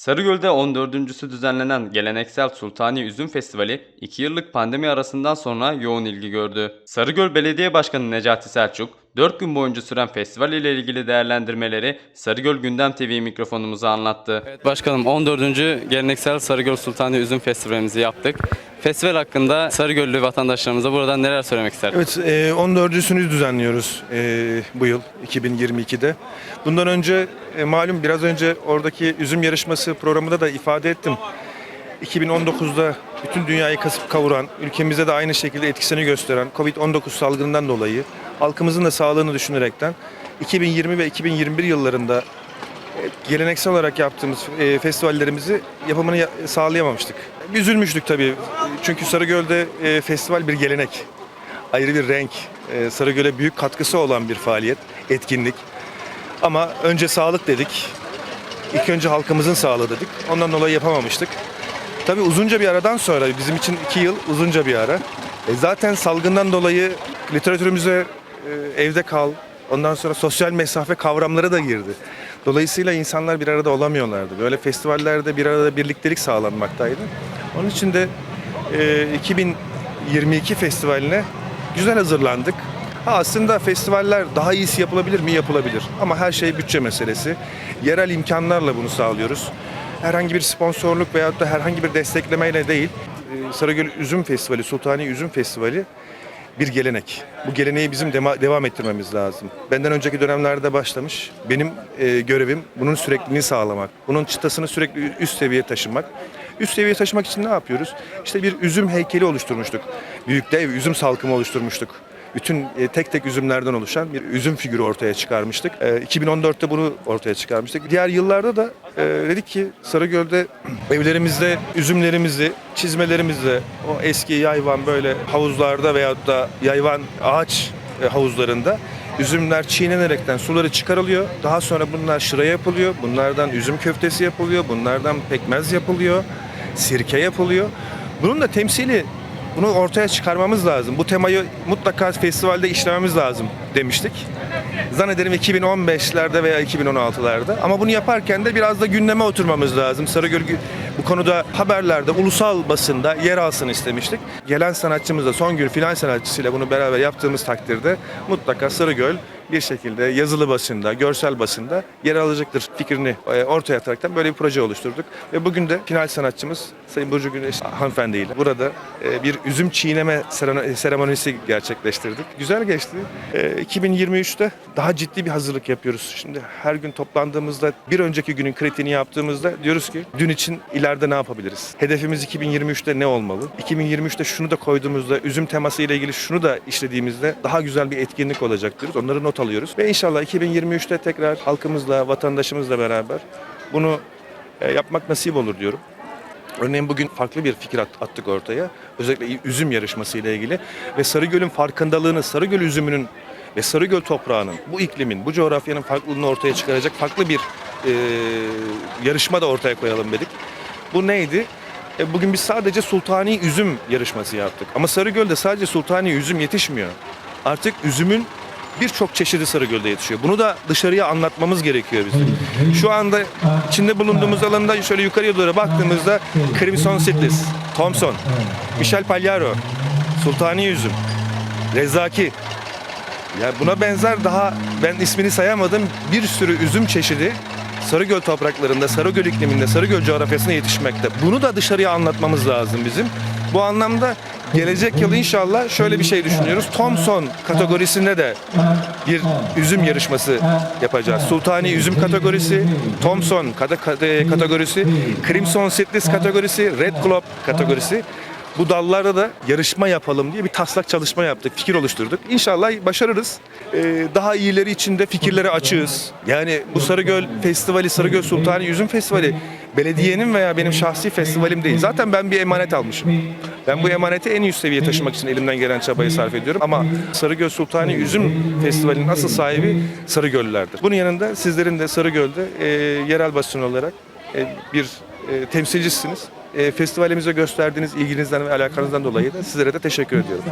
Sarıgöl'de 14.sü düzenlenen geleneksel Sultani Üzüm Festivali 2 yıllık pandemi arasından sonra yoğun ilgi gördü. Sarıgöl Belediye Başkanı Necati Selçuk, 4 gün boyunca süren festival ile ilgili değerlendirmeleri Sarıgöl Gündem TV mikrofonumuza anlattı. başkanım 14. geleneksel Sarıgöl Sultani Üzüm Festivalimizi yaptık. Festival hakkında Sarıgöllü vatandaşlarımıza buradan neler söylemek ister? Evet, e, 14'üsünü düzenliyoruz e, bu yıl 2022'de. Bundan önce e, malum biraz önce oradaki üzüm yarışması programında da ifade ettim. 2019'da bütün dünyayı kasıp kavuran, ülkemizde de aynı şekilde etkisini gösteren Covid-19 salgınından dolayı halkımızın da sağlığını düşünerekten 2020 ve 2021 yıllarında e, geleneksel olarak yaptığımız e, festivallerimizi yapımını ya- sağlayamamıştık. Üzülmüştük tabii. Çünkü Sarıgöl'de e, festival bir gelenek ayrı bir renk, Sarıgöl'e büyük katkısı olan bir faaliyet, etkinlik. Ama önce sağlık dedik. İlk önce halkımızın sağlığı dedik. Ondan dolayı yapamamıştık. Tabii uzunca bir aradan sonra, bizim için iki yıl uzunca bir ara. E, zaten salgından dolayı literatürümüze evde kal, ondan sonra sosyal mesafe kavramları da girdi. Dolayısıyla insanlar bir arada olamıyorlardı. Böyle festivallerde bir arada birliktelik sağlanmaktaydı. Onun için de e, 2022 festivaline güzel hazırlandık. Ha, aslında festivaller daha iyisi yapılabilir mi? Yapılabilir. Ama her şey bütçe meselesi. Yerel imkanlarla bunu sağlıyoruz. Herhangi bir sponsorluk veyahut da herhangi bir desteklemeyle değil. Ee, Sarıgöl Üzüm Festivali, Sultani Üzüm Festivali bir gelenek. Bu geleneği bizim dema- devam ettirmemiz lazım. Benden önceki dönemlerde başlamış. Benim e, görevim bunun sürekliliğini sağlamak. Bunun çıtasını sürekli üst seviyeye taşımak. Üst seviyeye taşımak için ne yapıyoruz? İşte bir üzüm heykeli oluşturmuştuk. Büyük dev üzüm salkımı oluşturmuştuk. Bütün e, tek tek üzümlerden oluşan bir üzüm figürü ortaya çıkarmıştık. E, 2014'te bunu ortaya çıkarmıştık. Diğer yıllarda da e, dedik ki Sarıgöl'de evlerimizde üzümlerimizi, çizmelerimizle o eski yayvan böyle havuzlarda veyahut da yayvan ağaç e, havuzlarında üzümler çiğnenerekten suları çıkarılıyor. Daha sonra bunlar şıra yapılıyor. Bunlardan üzüm köftesi yapılıyor. Bunlardan pekmez yapılıyor. Sirke yapılıyor. Bunun da temsili bunu ortaya çıkarmamız lazım. Bu temayı mutlaka festivalde işlememiz lazım demiştik. Zannederim 2015'lerde veya 2016'larda. Ama bunu yaparken de biraz da gündeme oturmamız lazım. Sarıgöl bu konuda haberlerde, ulusal basında yer alsın istemiştik. Gelen sanatçımızla, Songül final sanatçısıyla bunu beraber yaptığımız takdirde mutlaka Sarıgöl bir şekilde yazılı basında, görsel basında yer alacaktır fikrini e, ortaya ataraktan böyle bir proje oluşturduk. Ve bugün de final sanatçımız Sayın Burcu Güneş hanımefendiyle burada e, bir üzüm çiğneme seremonisi gerçekleştirdik. Güzel geçti. E, 2023'te daha ciddi bir hazırlık yapıyoruz. Şimdi her gün toplandığımızda bir önceki günün kritiğini yaptığımızda diyoruz ki dün için ileride ne yapabiliriz? Hedefimiz 2023'te ne olmalı? 2023'te şunu da koyduğumuzda üzüm teması ile ilgili şunu da işlediğimizde daha güzel bir etkinlik olacak diyoruz. Onları not alıyoruz. Ve inşallah 2023'te tekrar halkımızla, vatandaşımızla beraber bunu e, yapmak nasip olur diyorum. Örneğin bugün farklı bir fikir at- attık ortaya. Özellikle üzüm yarışması ile ilgili ve Sarıgöl'ün farkındalığını, Sarıgöl üzümünün ve Sarıgöl toprağının, bu iklimin, bu coğrafyanın farklılığını ortaya çıkaracak farklı bir e, yarışma da ortaya koyalım dedik. Bu neydi? E, bugün biz sadece sultani üzüm yarışması yaptık. Ama Sarıgöl'de sadece sultani üzüm yetişmiyor. Artık üzümün birçok çeşidi Sarıgöl'de yetişiyor. Bunu da dışarıya anlatmamız gerekiyor bizim. Şu anda içinde bulunduğumuz alanda şöyle yukarıya doğru baktığımızda Crimson Citrus, Thompson, Michel Pagliaro, Sultani Üzüm, Rezaki. Ya buna benzer daha ben ismini sayamadım bir sürü üzüm çeşidi Sarıgöl topraklarında, Sarıgöl ikliminde, Sarıgöl coğrafyasında yetişmekte. Bunu da dışarıya anlatmamız lazım bizim. Bu anlamda gelecek yıl inşallah şöyle bir şey düşünüyoruz. Thomson kategorisinde de bir üzüm yarışması yapacağız. Sultani üzüm kategorisi, Thomson kate- kate- kategorisi, Crimson Citrus kategorisi, Red Globe kategorisi. Bu dallarda da yarışma yapalım diye bir taslak çalışma yaptık, fikir oluşturduk. İnşallah başarırız. Ee, daha iyileri için de fikirlere açığız. Yani bu Sarıgöl Festivali, Sarıgöl Sultani Üzüm Festivali belediyenin veya benim şahsi festivalim değil. Zaten ben bir emanet almışım. Ben bu emaneti en üst seviyeye taşımak için elimden gelen çabayı sarf ediyorum. Ama Sarıgöl Sultani Üzüm Festivali'nin asıl sahibi Sarıgöllülerdir. Bunun yanında sizlerin de Sarıgöl'de e, yerel basın olarak e, bir e, temsilcisiniz. E, festivalimize gösterdiğiniz ilginizden ve alakanızdan dolayı da sizlere de teşekkür ediyorum.